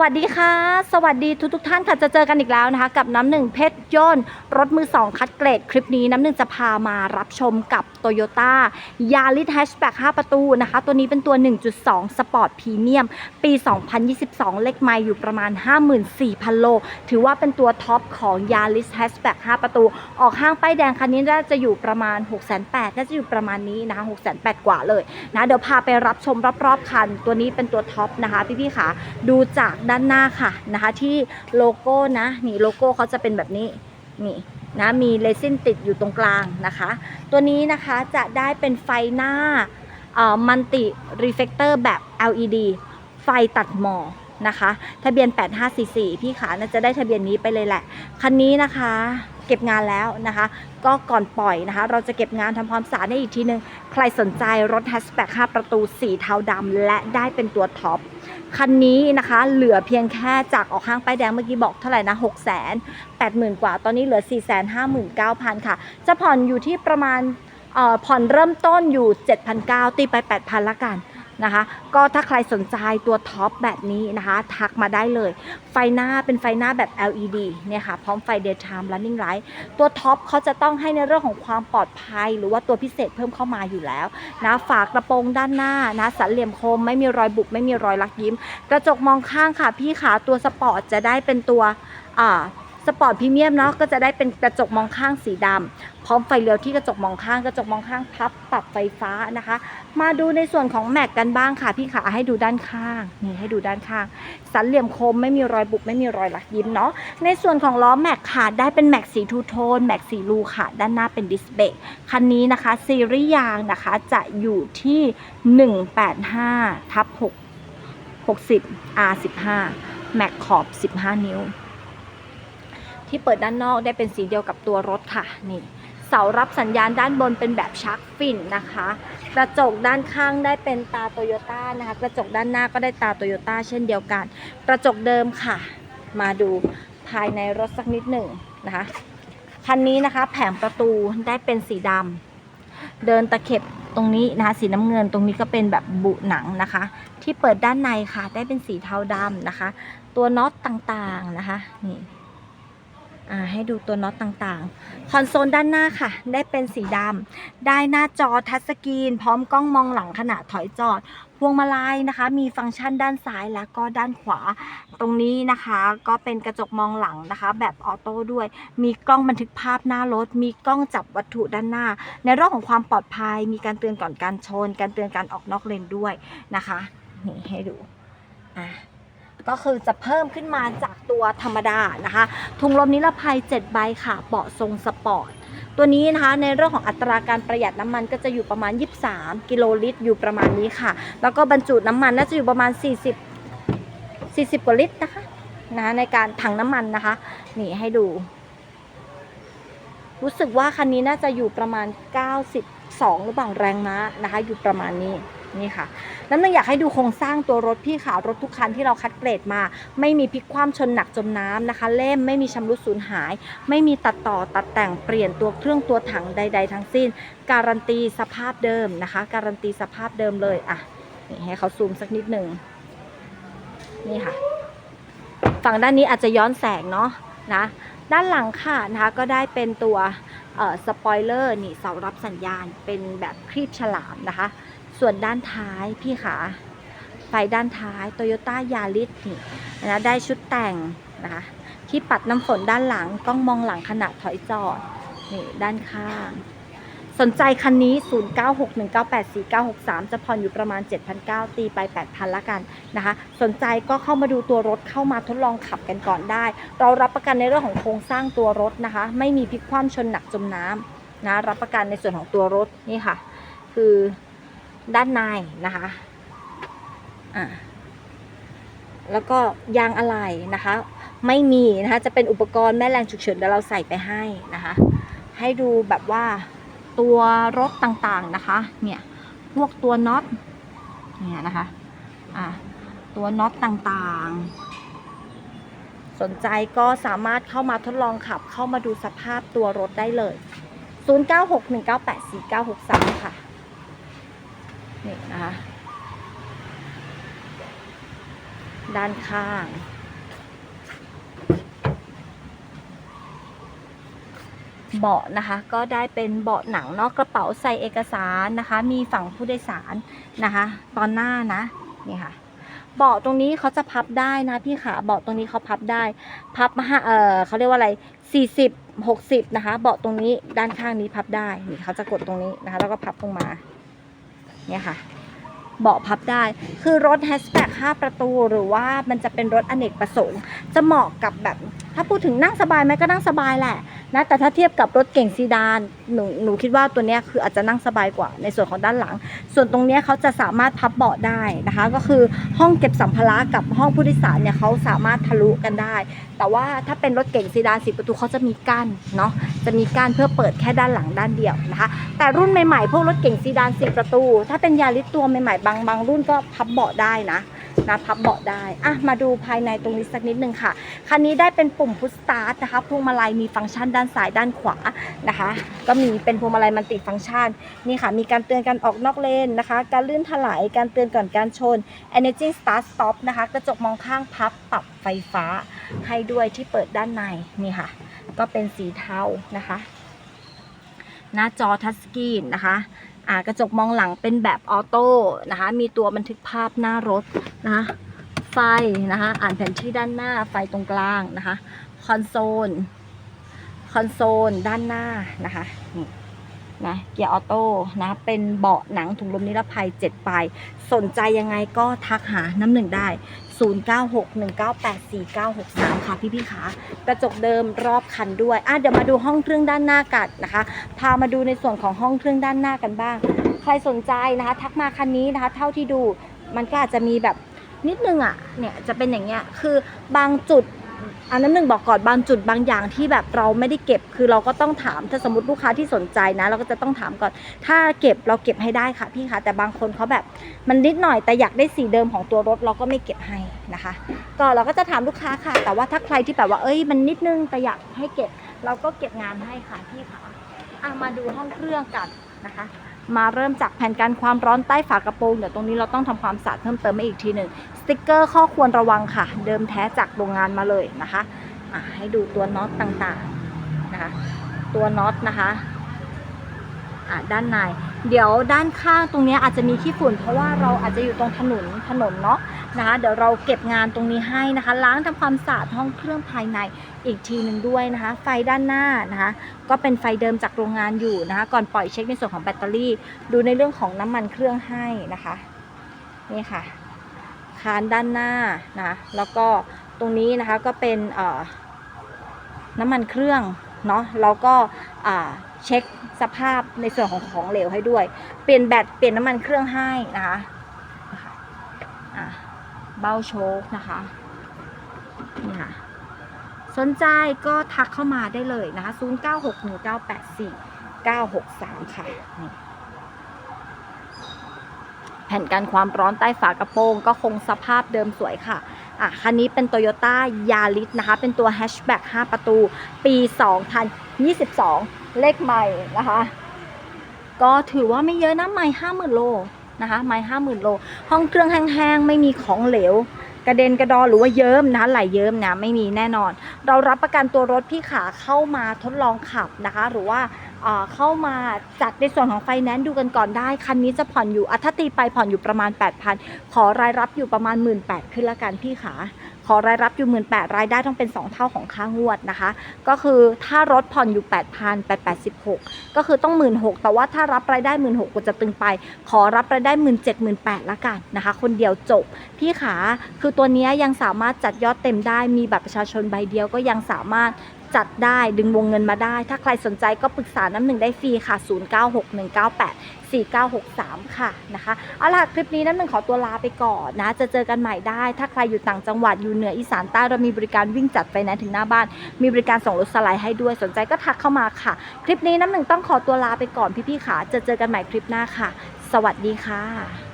วัสดีค่ะ สวัสดีทุกทท่านค่ะจะเจอกันอีกแล้วนะคะ กับน้ำหนึ่งเพชรยนรถมือ2คัดเกรด คลิปนี้น้ำหนึ่งจะพามารับชมกับ Toyota Yaris Hatchback 5ประตูนะคะ ตัวนี้เป็นตัว 1.2 Sport Premium ปี 2022 เลขไมล์อยู่ประมาณ 54,000 โล ถือว่าเป็นตัวท็อปของ Yaris Hatchback 5ประตู ออกห้างป้ายแดงคันนี้น่าจะอยู่ประมาณ 6,800น่าจะอยู่ประมาณนี้นะคะ6,800กว่าเลยนะเดี๋ยวพาไปรับชมรอบๆคัน ตัวนี้เป็นตัวท็อปนะคะพี่ๆค่ะดูจากด้านหน้าค่ะนะคะที่โลโก้นะนี่โลโก้เขาจะเป็นแบบนี้นี่นะมีเลซินติดอยู่ตรงกลางนะคะ ตัวนี้นะคะจะได้เป็นไฟหน้ามัลติรีเฟกเตอร์แบบ LED ไฟตัดหมอกนะคะ ทะเบียน 8544 พี่ขาน่าจะได้ทะเบียนนี้ไปเลยแหละ คันนี้นะคะเก็บงานแล้วนะคะ ก็ก่อนปล่อยนะคะ เราจะเก็บงานทำความสะอาดให้อีกทีนึง ใครสนใจรถ Hatchback 5ประตูสีเทาดำและได้เป็นตัวท็อป คันนี้นะคะ เหลือเพียงแค่จากออกห้างป้ายแดงเมื่อกี้บอกเท่าไหร่นะ6 8 0 0 0 0 กว่า ตอนนี้เหลือ 4 5 9 0 0 0 ค่ะ จะผ่อนอยู่ที่ประมาณเอ่อผ่อนเริ่มต้นอยู่ 7,900ตีไป 8,000ละกัน นะคะ ก็ถ้าใครสนใจตัวท็อปแบบนี้นะคะ ทักมาได้เลย ไฟหน้าเป็นไฟหน้าแบบ LED เนี่ยค่ะ พร้อมไฟ daytime running light ตัวท็อปเขาจะต้องให้ในเรื่องของความปลอดภัย หรือว่าตัวพิเศษเพิ่มเข้ามาอยู่แล้วนะฝากกระโปรงด้านหน้านะสันเหลี่ยมคม ไม่มีรอยบุบไม่มีรอยลักยิ้ม กระจกมองข้างค่ะพี่ขาตัวสปอร์ตจะได้เป็นตัวอ่า สปอร์ตพรีเมียมเนาะก็จะได้เป็นกระจกมองข้างสีดำพร้อมไฟเลี้ยวที่กระจกมองข้างกระจกมองข้างพับปรับไฟฟ้านะคะ มาดูในส่วนของแม็กกันบ้างค่ะพี่ขาให้ดูด้านข้างนี่ให้ดูด้านข้าง สันเหลี่ยมคมไม่มีรอยบุบไม่มีรอยหลักยิ้มเนาะในส่วนของล้อแม็กค่ะได้เป็นแม็กสีทูโทนแม็กสีลูค่ะ ด้านหน้าเป็นดิสเบรกคันนี้นะคะซีรีส์ยางนะคะจะอยู่ที่ 185ทับ6 60 R15 แม็กขอบ 15 นิ้ว ที่เปิดด้านนอกได้เป็นสีเดียวกับตัวรถค่ะนี่เสารับสัญญาณด้านบนเป็นแบบชักฟินนะคะ กระจกด้านข้างได้เป็นตาโตโยต้านะคะ กระจกด้านหน้าก็ได้ตาโตโยต้าเช่นเดียวกัน กระจกเดิมค่ะ มาดูภายในรถสักนิดหนึ่งนะคะคันนี้นะคะแผงประตูได้เป็นสีดำเดินตะเข็บตรงนี้นะคะสีน้ำเงินตรงนี้ก็เป็นแบบบุหนังนะคะ ที่เปิดด้านในค่ะ ได้เป็นสีเทาดำนะคะ ตัวน็อตต่างๆนะคะนี่ ให้ดูตัวน็อตต่างๆ คอนโซลด้านหน้าค่ะ ได้เป็นสีดำได้หน้าจอทัชสกรีน พร้อมกล้องมองหลังขณะถอยจอด พวงมาลัยนะคะ มีฟังก์ชันด้านซ้ายแล้วก็ด้านขวา ตรงนี้นะคะ ก็เป็นกระจกมองหลังนะคะ แบบออโต้ด้วย มีกล้องบันทึกภาพหน้ารถ มีกล้องจับวัตถุด้านหน้า ในเรื่องของความปลอดภัย มีการเตือนก่อนการชน การเตือนการออกนอกเลนด้วยนะคะนี่ให้ดูอะ ก็คือจะเพิ่มขึ้นมาจากตัวธรรมดานะคะถุงลมนิรภัย 7 ใบค่ะเบาะทรงสปอร์ตตัวนี้นะคะในเรื่องของอัตราการประหยัดน้ำมันก็จะอยู่ประมาณ 23 กิโลลิตรอยู่ประมาณนี้ค่ะ แล้วก็บรรจุน้ำมันน่าจะอยู่ประมาณ 40 40กว่าลิตรนะคะนะในการถังน้ำมันนะคะนี่ให้ดู รู้สึกว่าคันนี้น่าจะอยู่ประมาณ 92 หรือเปล่าแรงม้านะคะ อยู่ประมาณนี้ นี่ค่ะแล้วมันอยากให้ดูโครงสร้างตัวรถพี่ขารถทุกคันที่เราคัดเกรดมา ไม่มีพลิกคว่ำชนหนักจมน้ำนะคะ เล่มไม่มีชำรุดสูญหาย ไม่มีตัดต่อตัดแต่งเปลี่ยนตัวเครื่องตัวถังใด ๆ ทั้งสิ้น การันตีสภาพเดิมนะคะ การันตีสภาพเดิมเลยอะนี่ให้เขาซูมสักนิดหนึ่งนี่ค่ะ ฝั่งด้านนี้อาจจะย้อนแสงเนาะนะด้านหลังค่ะนะคะก็ได้เป็นตัวสปอยเลอร์นี่เสารับสัญญาณเป็นแบบครีบฉลามนะคะ ส่วนด้านท้ายพี่ขาไฟด้านท้ายโตโยต้ายาริสนี่นะได้ชุดแต่งนะคะที่ปัดน้ำฝนด้านหลังกล้องมองหลังขณะถอยจอดนี่ด้านข้าง สนใจคันนี้ 0961984963 จะผ่อนอยู่ประมาณ 7,900 ตีไป 8,000 ละกันนะคะ สนใจก็เข้ามาดูตัวรถเข้ามาทดลองขับกันก่อนได้ เรารับประกันในเรื่องของโครงสร้างตัวรถนะคะ ไม่มีพลิกคว่ำชนหนักจมน้ำนะรับประกันในส่วนของตัวรถนี่ค่ะ คือ ด้านในนะคะอ่าแล้วก็ยางอะไหล่นะคะ ไม่มีนะคะ จะเป็นอุปกรณ์แม่แรงฉุกเฉินเดี๋ยวเราใส่ไปให้นะคะ ให้ดูแบบว่าตัวรถต่างๆนะคะ เนี่ยพวกตัวน็อตเนี่ยนะคะอะตัวน็อตต่างๆ สนใจก็สามารถเข้ามาทดลองขับเข้ามาดูสภาพตัวรถได้เลย 0961984963 ค่ะ นี่นะคะ ด้านข้าง เบาะนะคะ ก็ได้เป็นเบาะหนังเนาะกระเป๋าใส่เอกสารนะคะ มีฝั่งผู้โดยสารนะคะ ตอนหน้านะนี่ค่ะเบาะตรงนี้เขาจะพับได้นะพี่ขาเบาะตรงนี้เขาพับได้ พับมาเออเขาเรียกว่าอะไรสี่สิบหกสิบนะคะ เบาะตรงนี้ด้านข้างนี้พับได้นี่เขาจะกดตรงนี้นะคะ แล้วก็พับลงมา เนี่ยค่ะเบาะพับได้ คือรถแฮชแท็ก5ประตูหรือว่ามันจะเป็นรถอเนกประสงค์ จะเหมาะกับแบบ ถ้าพูดถึงนั่งสบายไหมก็นั่งสบายแหละ นะแต่ถ้าเทียบกับรถเก่งซีดานหนูหนูคิดว่าตัวนี้คืออาจจะนั่งสบายกว่าในส่วนของด้านหลัง ส่วนตรงนี้เขาจะสามารถพับเบาะได้นะคะ ก็คือห้องเก็บสัมภาระกับห้องผู้โดยสารเนี่ยเขาสามารถทะลุกันได้ แต่ว่าถ้าเป็นรถเก่งซีดานสีประตูเขาจะมีกั้นเนาะจะมีกั้นเพื่อเปิดแค่ด้านหลังด้านเดียวนะคะ แต่รุ่นใหม่ๆพวกรถเก่งซีดานสีประตู ถ้าเป็นยาริสตัวใหม่ๆบางบางรุ่นก็พับเบาะได้นะ นะพับเบาะได้อะมาดูภายในตรงนี้สักนิดนึงค่ะ คันนี้ได้เป็นปุ่มพุชสตาร์ทนะคะพวงมาลัยมีฟังก์ชันด้านซ้ายด้านขวานะคะ ก็มีเป็นพวงมาลัยมันติฟังก์ชันนี่ค่ะ มีการเตือนการออกนอกเลนนะคะ การลื่นถลายการเตือนก่อนการชน Energy Start Stop นะคะกระจกมองข้างพับปรับไฟฟ้าให้ด้วยที่เปิดด้านในนี่ค่ะ ก็เป็นสีเทานะคะ หน้าจอทัชสกรีนนะคะ กระจกมองหลังเป็นแบบออโต้นะคะ มีตัวบันทึกภาพหน้ารถนะคะไฟนะคะ อ่านแผนที่ด้านหน้าไฟตรงกลางนะคะ คอนโซล คอนโซลด้านหน้านะคะ นะเกียร์ออโต้นะเป็นเบาะหนังถุงลมนิรภัย7ปลายสนใจยังไงก็ทักหาน้ำหนึ่งได้ 0961984963 ค่ะพี่ๆคะกระจกเดิมรอบคันด้วยอะเดี๋ยวมาดูห้องเครื่องด้านหน้ากันนะคะ พามาดูในส่วนของห้องเครื่องด้านหน้ากันบ้าง ใครสนใจนะคะ ทักมาคันนี้นะคะ เท่าที่ดูมันก็อาจจะมีแบบนิดนึงอะเนี่ยจะเป็นอย่างเงี้ยคือบางจุด อันนั้นหนึ่งบอกก่อนบางจุดบางอย่างที่แบบเราไม่ได้เก็บ คือเราก็ต้องถามถ้าสมมติลูกค้าที่สนใจนะ เราก็จะต้องถามก่อน ถ้าเก็บเราเก็บให้ได้ค่ะพี่คะแต่บางคนเขาแบบมันนิดหน่อยแต่อยากได้สีเดิมของตัวรถเราก็ไม่เก็บให้นะคะ ก็เราก็จะถามลูกค้าค่ะ แต่ว่าถ้าใครที่แบบว่าเอ้ยมันนิดนึงแต่อยากให้เก็บ เราก็เก็บงานให้ค่ะพี่คะอะมาดูห้องเครื่องกันนะคะ มาเริ่มจากแผ่นกันความร้อนใต้ฝากระโปรงเดี๋ยวตรงนี้เราต้องทำความสะอาดเพิ่มเติมมาอีกทีหนึ่งสติกเกอร์ข้อควรระวังค่ะ เดิมแท้จากโรงงานมาเลยนะคะให้ดูตัวน็อตต่างๆนะคะตัวน็อตนะคะอะด้านใน เดี๋ยวด้านข้างตรงนี้อาจจะมีขี้ฝุ่น เพราะว่าเราอาจจะอยู่ตรงถนนถนนเนาะนะคะเดี๋ยวเราเก็บงานตรงนี้ให้นะคะ ล้างทำความสะอาดห้องเครื่องภายในอีกทีหนึ่งด้วยนะคะ ไฟด้านหน้านะคะ ก็เป็นไฟเดิมจากโรงงานอยู่นะคะ ก่อนปล่อยเช็คในส่วนของแบตเตอรี่ ดูในเรื่องของน้ำมันเครื่องให้นะคะนี่ค่ะ คานด้านหน้านะแล้วก็ตรงนี้นะคะก็เป็นเอ่อน้ำมันเครื่องเนาะแล้วก็ เช็คสภาพในส่วนของของเหลวให้ด้วย เปลี่ยนแบตเปลี่ยนน้ำมันเครื่องให้นะคะเบ้าโชคนะคะนี่ค่ะสนใจก็ทักเข้ามาได้เลยนะคะ0961984963 ค่ะนี่แผ่นกันความร้อนใต้ฝากระโปรงก็คงสภาพเดิมสวยค่ะ อะคันนี้เป็น Toyota Yaris นะคะ เป็นตัว Hatchback 5ประตู ปี 2022 เลขใหม่นะคะ ก็ถือว่าไม่เยอะนะไม่50,000 โลนะคะไม่50,000โล ห้องเครื่องแห้งๆ ไม่มีของเหลว กระเด็นกระดอหรือว่าเยิ้มนะคะไหลเยิ้มนะไม่มีแน่นอน เรารับประกันตัวรถพี่ขาเข้ามาทดลองขับนะคะ หรือว่า เข้ามาจัดในส่วนของไฟแนนซ์ดูกันก่อนได้ คันนี้จะผ่อนอยู่อะถ้าตีไปผ่อนอยู่ประมาณ 8,000 ขอรายรับอยู่ประมาณ 1 8ื่นขึ้นละกันพี่ขาขอรายรับอยู่ 1 8ื่นรายได้ต้องเป็น 2 เท่าของค่างวดนะคะ ก็คือถ้ารถผ่อนอยู่ 8,000 886 ก็คือต้อง 1 6ื่นแต่ว่าถ้ารับรายได้ 1 6ื่นก็จะตึงไป ขอรับรายได้ 1 7 0 0 0 1 8 0 0 0ละกันนะคะ คนเดียวจบพี่ขาคือตัวนี้ยยังสามารถจัดยอดเต็มได้มีบัตรประชาชนใบเดียวก็ยังสามารถ จัดได้ดึงวงเงินมาได้ ถ้าใครสนใจก็ปรึกษาน้ำหนึ่งได้ฟรีค่ะ 096198 4963 ค่ะนะคะเอาล่ะคลิปนี้น้ำหนึ่งขอตัวลาไปก่อนนะ จะเจอกันใหม่ได้ ถ้าใครอยู่ต่างจังหวัดอยู่เหนืออีสานใต้เรามีบริการวิ่งจัดไฟแนนซ์ถึงหน้าบ้าน มีบริการส่งรถสไลด์ให้ด้วยสนใจก็ทักเข้ามาค่ะ คลิปนี้น้ำหนึ่งต้องขอตัวลาไปก่อนพี่ๆค่ะจะเจอกันใหม่คลิปหน้าค่ะ สวัสดีค่ะ